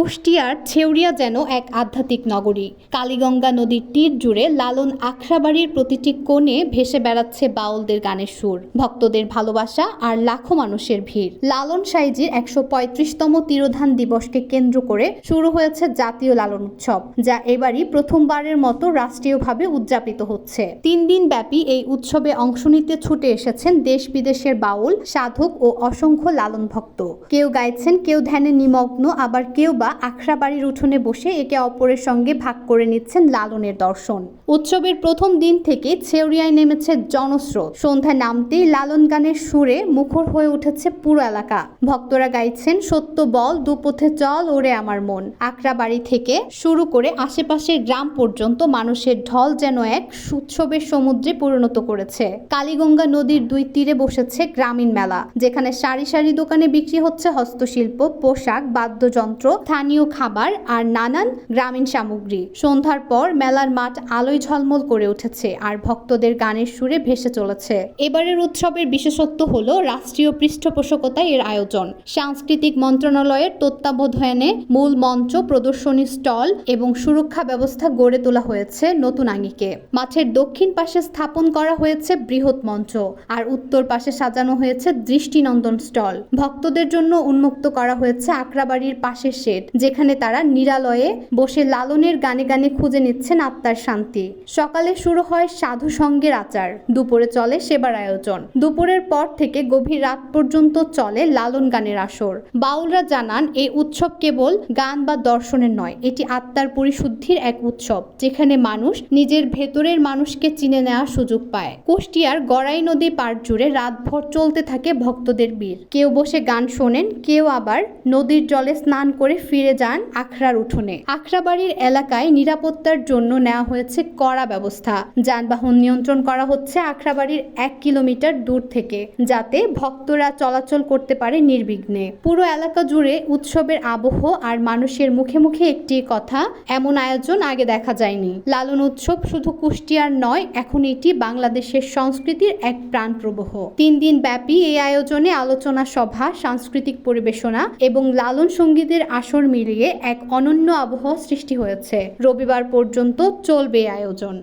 কুষ্টিয়ার ছেউরিয়া যেন এক আধ্যাত্মিক নগরী। কালীগঙ্গা নদীর তীর জুড়ে লালন আখড়াবাড়ির প্রতিটি কোণে ভেসে বেড়াচ্ছে বাউলদের গানের সুর। ভক্তদের ভালোবাসা আর লাখো মানুষের ভিড়। লালন সাইজির একশো পঁয়ত্রিশতম তিরোধান দিবসকে কেন্দ্র করে শুরু হয়েছে জাতীয় লালন উৎসব, যা এবারই প্রথমবারের মতো রাষ্ট্রীয়ভাবে উদযাপিত হচ্ছে। তিন দিন ব্যাপী এই উৎসবে অংশ নিতে ছুটে এসেছেন দেশ বিদেশের বাউল, সাধক ও অসংখ্য লালন ভক্ত। কেউ গাইছেন, কেউ ধ্যানে নিমগ্ন, আবার কেউ বা আখড়াবাড়ির উঠোনে বসে একে অপরের সঙ্গে ভাগ করে নিচ্ছেন লালনের দর্শন। উৎসবের প্রথম দিন থেকে ছেউরিয়ায় নেমেছে জনস্রোত। সন্ধ্যা নামতেই লালন গানের সুরে মুখর হয়ে উঠেছে পুরো এলাকা। ভক্তরা গাইছেন, সত্য বল, দুপথে চল, ওরে আমার মন। আখড়াবাড়ি থেকে শুরু করে আশেপাশের গ্রাম পর্যন্ত মানুষের ঢল যেন এক উৎসবের সমুদ্রে পরিণত করেছে। কালীগঙ্গা নদীর দুই তীরে বসেছে গ্রামীণ মেলা, যেখানে সারি সারি দোকানে বিক্রি হচ্ছে হস্তশিল্প, পোশাক, বাদ্যযন্ত্র স্থানীয় খাবার আর নানান গ্রামীণ সামগ্রী। সন্ধ্যার পর মেলার মাঠ আলোয় ঝলমল করে উঠেছে আর ভক্তদের গানের সুরে ভেসে চলেছে। এবারের উৎসবের বিশেষত্ব হল রাষ্ট্রীয় পৃষ্ঠপোষকতায় এর আয়োজন। সাংস্কৃতিক মন্ত্রণালয়ের তত্ত্বাবধানে মূল মঞ্চ, প্রদর্শনী স্টল এবং সুরক্ষা ব্যবস্থা গড়ে তোলা হয়েছে নতুন আঙিকে মাঠের দক্ষিণ পাশে স্থাপন করা হয়েছে বৃহৎ মঞ্চ আর উত্তর পাশে সাজানো হয়েছে দৃষ্টিনন্দন স্টল। ভক্তদের জন্য উন্মুক্ত করা হয়েছে আকরাবাড়ির পাশের শেড। যেখানে তারা নিরালয়ে বসে লালনের গানে গানে খুঁজে নিচ্ছেন আত্মার শান্তি। সকালে শুরু হয় সাধু সঙ্গের আচার, দুপুরে চলে সেবার আয়োজন। দুপুরের পর থেকে গভীর রাত পর্যন্ত চলে লালন গানের আসর। বাউলরা জানান, এই উৎসব কেবল গান বা দর্শনের নয়, এটি আত্মার পরিশুদ্ধির এক উৎসব, যেখানে মানুষ নিজের ভেতরের মানুষকে চিনে নেওয়ার সুযোগ পায়। কুষ্টিয়ার গড়াই নদী পার জুড়ে রাতভর চলতে থাকে ভক্তদের বীর কেউ বসে গান শোনেন, কেউ আবার নদীর জলে স্নান করে ফিরে যান আখড়ার উঠোনে। আখড়াবাড়ির এলাকায় নিরাপত্তার জন্য নেওয়া হয়েছে কড়া ব্যবস্থা। যানবাহন নিয়ন্ত্রণ করা হচ্ছে আখড়াবাড়ির এক কিলোমিটার দূর থেকে, যাতে ভক্তরা চলাচল করতে পারে নির্বিঘ্নে। পুরো এলাকা জুড়ে উৎসবের আবহ আর মানুষের মুখে মুখে একটি কথা, এমন আয়োজন আগে দেখা যায়নি। লালন উৎসব শুধু কুষ্টিয়ার নয়, এখন এটি বাংলাদেশের সংস্কৃতির এক প্রাণ প্রবাহ তিন দিন ব্যাপী এই আয়োজনে আলোচনা সভা, সাংস্কৃতিক পরিবেশনা এবং লালন সঙ্গীতের আসর মিলিয়ে এক অনন্য আবহাওয়া সৃষ্টি হয়েছে। রবিবার পর্যন্ত চলবে আয়োজন।